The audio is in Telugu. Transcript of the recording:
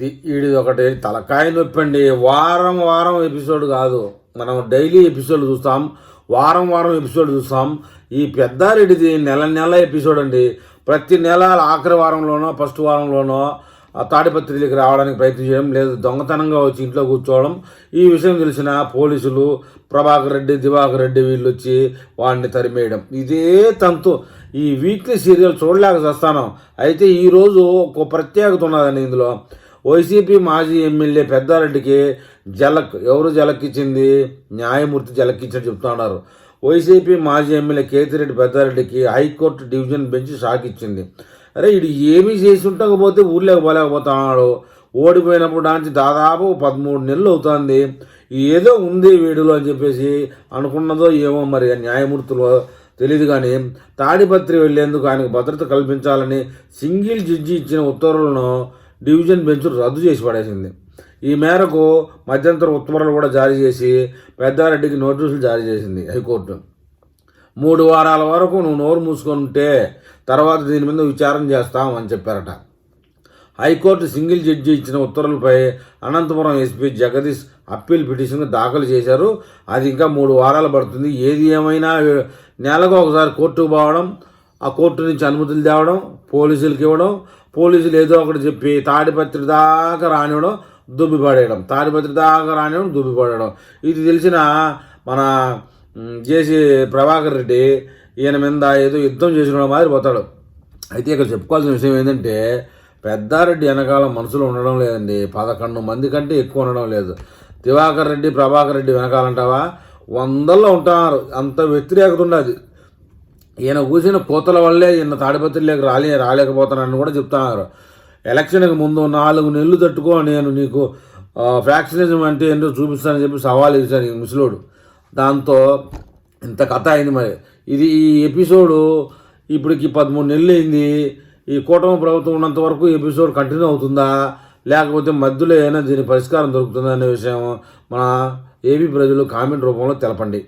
వీడి ఒకటి తలకాయ నొప్పండి. వారం వారం ఎపిసోడ్ కాదు. మనం డైలీ ఎపిసోడ్ చూస్తాం. వారం వారం ఎపిసోడ్ చూస్తాం. ఈ పెద్దారెడ్డిది నెల నెల ఎపిసోడ్ అండి. ప్రతి నెల ఆఖరి వారంలోనో ఫస్ట్ వారంలోనో తాడిపత్రి దగ్గర రావడానికి ప్రయత్నం చేయడం లేదు దొంగతనంగా వచ్చి ఇంట్లో కూర్చోవడం. ఈ విషయం తెలిసిన పోలీసులు ప్రభాకర్ రెడ్డి దివాకర్ రెడ్డి వీళ్ళు వచ్చి వాడిని తరిమేయడం. ఇదే తంతు. ఈ వీక్లీ సీరియల్ చూడలేక చేస్తాను. అయితే ఈరోజు ఒక ప్రత్యేకత ఉన్నదండి ఇందులో. వైసీపీ మాజీ ఎమ్మెల్యే పెద్దారెడ్డికి జలక్ ఎవరు జలక్కిచ్చింది న్యాయమూర్తి జలక్కిచ్చని చెప్తున్నారు. వైసీపీ మాజీ MLA Kethireddy పెద్దారెడ్డికి high court division bench shock ఇచ్చింది అరే ఇది ఏమీ చేసి ఉండకపోతే ఊర్లోకి పోలేకపోతున్నాడు. ఓడిపోయినప్పుడు నుంచి దాదాపు పదమూడు నెలలు అవుతుంది. ఏదో ఉంది వీడిలో అని చెప్పేసి అనుకున్నదో ఏమో మరి న్యాయమూర్తులు తెలియదు కానీ తాడిపత్రి వెళ్ళేందుకు ఆయనకు భద్రత కల్పించాలని సింగిల్ జడ్జి ఇచ్చిన ఉత్తర్వులను డివిజన్ బెంచ్ రద్దు చేసి పడేసింది. ఈ మేరకు మధ్యంతర ఉత్తర్వులు కూడా జారీ చేసి పెద్దారెడ్డికి నోటీసులు జారీ చేసింది హైకోర్టు. మూడు వారాల వరకు నువ్వు నోరు మూసుకొని ఉంటే తర్వాత దీని మీద విచారణ చేస్తాం అని చెప్పారట. హైకోర్టు సింగిల్ జడ్జి ఇచ్చిన ఉత్తర్వులపై Anantapuram SP Jagadish appeal petition దాఖలు చేశారు. అది ఇంకా మూడు వారాలు పడుతుంది. ఏది ఏమైనా నెలకు ఒకసారి కోర్టుకు పోవడం ఆ కోర్టు నుంచి అనుమతులు తేవడం పోలీసులకు ఇవ్వడం పోలీసులు ఏదో ఒకటి చెప్పి తాడిపత్రి దాకా రానివ్వడం దుబ్బి పడేయడం. తాడిపత్రి దాకా రానివ్వడం దుబ్బి పడేయడం. ఇది తెలిసిన మన జేసీ ప్రభాకర్ రెడ్డి ఈయన మీద ఏదో యుద్ధం చేసిన మాదిరి పోతాడు. అయితే ఇక్కడ చెప్పుకోవాల్సిన విషయం ఏంటంటే పెద్దారెడ్డి వెనకాల మనుషులు ఉండడం లేదండి. పదకొండు మంది కంటే ఎక్కువ ఉండడం లేదు. దివాకర్ రెడ్డి ప్రభాకర్ రెడ్డి వెనకాలంటావా? వందల్లో ఉంటారు. అంత వ్యతిరేకత ఉండదు. ఈయన కూసిన పూతల వల్లే ఈయన తాడిపత్రిలోకి రాలే రాలేకపోతున్నానని కూడా చెప్తున్నారు. ఎలక్షన్కి ముందు నాలుగు నెలలు తట్టుకో నేను నీకు ఆ, ఫ్యాక్షనిజం అంటే ఏంటో చూపిస్తానని చెప్పి సవాల్ ఇచ్చాను ఈ ముసలోడు. దాంతో ఇంత కథ అయింది మరి. ఇది ఈ ఎపిసోడు ఇప్పటికి పదమూడు నెలలు అయింది. ఈ కూటమి ప్రభుత్వం ఉన్నంత వరకు ఎపిసోడ్ కంటిన్యూ అవుతుందా? లేకపోతే మధ్యలో ఏమైనా దీని పరిష్కారం దొరుకుతుందా అనే విషయం మన ఏపీ ప్రజలు కామెంట్ రూపంలో తెలపండి.